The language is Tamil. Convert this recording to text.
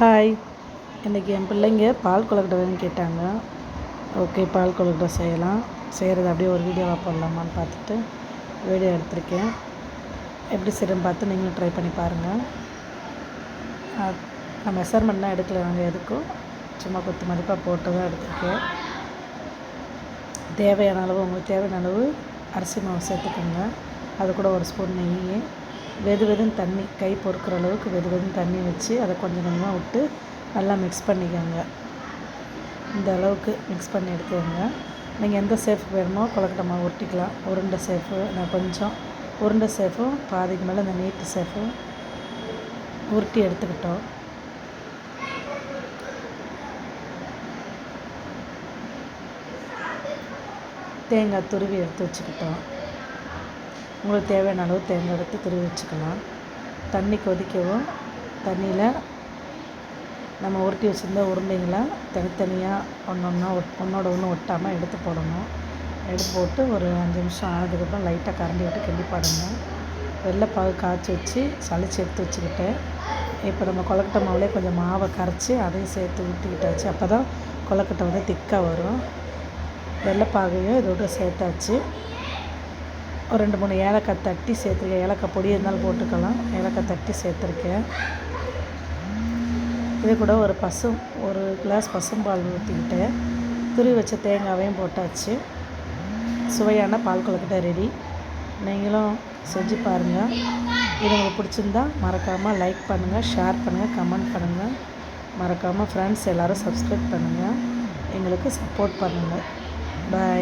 ஹாய். இன்றைக்கி என் பிள்ளைங்க பால் கொழுக்கட்டை வேணும்னு கேட்டாங்க. ஓகே பால் கொழுக்கட்டை செய்யலாம். செய்கிறது அப்படியே ஒரு வீடியோவாக போடலாமான்னு பார்த்துட்டு வீடியோ எடுத்திருக்கேன். எப்படி செய்கிறேன்னு பார்த்து நீங்களும் ட்ரை பண்ணி பாருங்கள் நான் மெஷர்மெண்ட்லாம் எடுக்கல நாங்கள் எதுக்கும். சும்மா கொத்து மதிப்பாக போட்டு தான் எடுத்திருக்கேன். தேவையான அளவு உங்களுக்கு தேவையான அளவு அரிசி மாவு சேர்த்துக்கோங்க. அது கூட ஒரு ஸ்பூன் நெய் வெது வெதுன்னு தண்ணி கை பொறுக்கிற அளவுக்கு வெது வெதும் தண்ணி வச்சு அதை கொஞ்சம் கொஞ்சமாக விட்டு நல்லா மிக்ஸ் பண்ணிக்கோங்க. இந்த அளவுக்கு மிக்ஸ் பண்ணி எடுத்துக்கோங்க. நீங்கள் எந்த சேஃப் வேணுமோ கொலக்கட்டமாக உருட்டிக்கலாம். உருண்டை சேஃபு நான் கொஞ்சம் உருண்டை சேஃபும் பாதிக்கு மேலே இந்த நீட்டு சேஃபும் உருட்டி எடுத்துக்கிட்டோம். தேங்காய் துருவி எடுத்து வச்சுக்கிட்டோம். உங்களுக்கு தேவையான அளவு தேங்காய் எடுத்து துருவி வச்சுக்கலாம். தண்ணி கொதிக்கவும் தண்ணியில் நம்ம உருட்டி வச்சுருந்த உருண்டைங்களை தனித்தனியாக ஒன்று ஒன்றா ஒட் ஒன்றோட ஒன்று ஒட்டாமல் எடுத்து போடணும். எடுத்து போட்டு ஒரு அஞ்சு நிமிஷம் ஆனதுக்கப்புறம் லைட்டாக கரண்டி விட்டு கிண்டி பாடுங்க வெள்ளைப்பாகு காய்ச்சி வச்சு சளிச்சு எடுத்து வச்சுக்கிட்டேன் இப்போ நம்ம கொலக்கட்டை மாவுலேயே கொஞ்சம் மாவை கரைச்சி அதையும் சேர்த்து ஊற்றிக்கிட்டாச்சு அப்போ தான் கொலக்கட்டை வந்து திக்காக வரும். வெள்ளைப்பாகையும் இதோட சேர்த்தாச்சு. ஒரு ரெண்டு மூணு ஏலக்காய் தட்டி சேர்த்துருக்கேன். ஏலக்காய் பொடி இருந்தாலும் போட்டுக்கலாம். ஏலக்காய் தட்டி சேர்த்துருக்கேன். இது கூட ஒரு பசும் ஒரு கிளாஸ் பசும்பால் ஊற்றிக்கிட்டு துருவி வச்ச தேங்காவையும் போட்டாச்சு. சுவையான பால் கொழுக்கட்டை ரெடி. நீங்களும் செஞ்சு பாருங்கள் இது உங்களுக்கு பிடிச்சிருந்தா மறக்காமல் லைக் பண்ணுங்கள் ஷேர் பண்ணுங்கள் கமெண்ட் பண்ணுங்கள் மறக்காமல் ஃப்ரெண்ட்ஸ் எல்லோரும் சப்ஸ்கிரைப் பண்ணுங்கள் எங்களுக்கு சப்போர்ட் பண்ணுங்கள் பாய்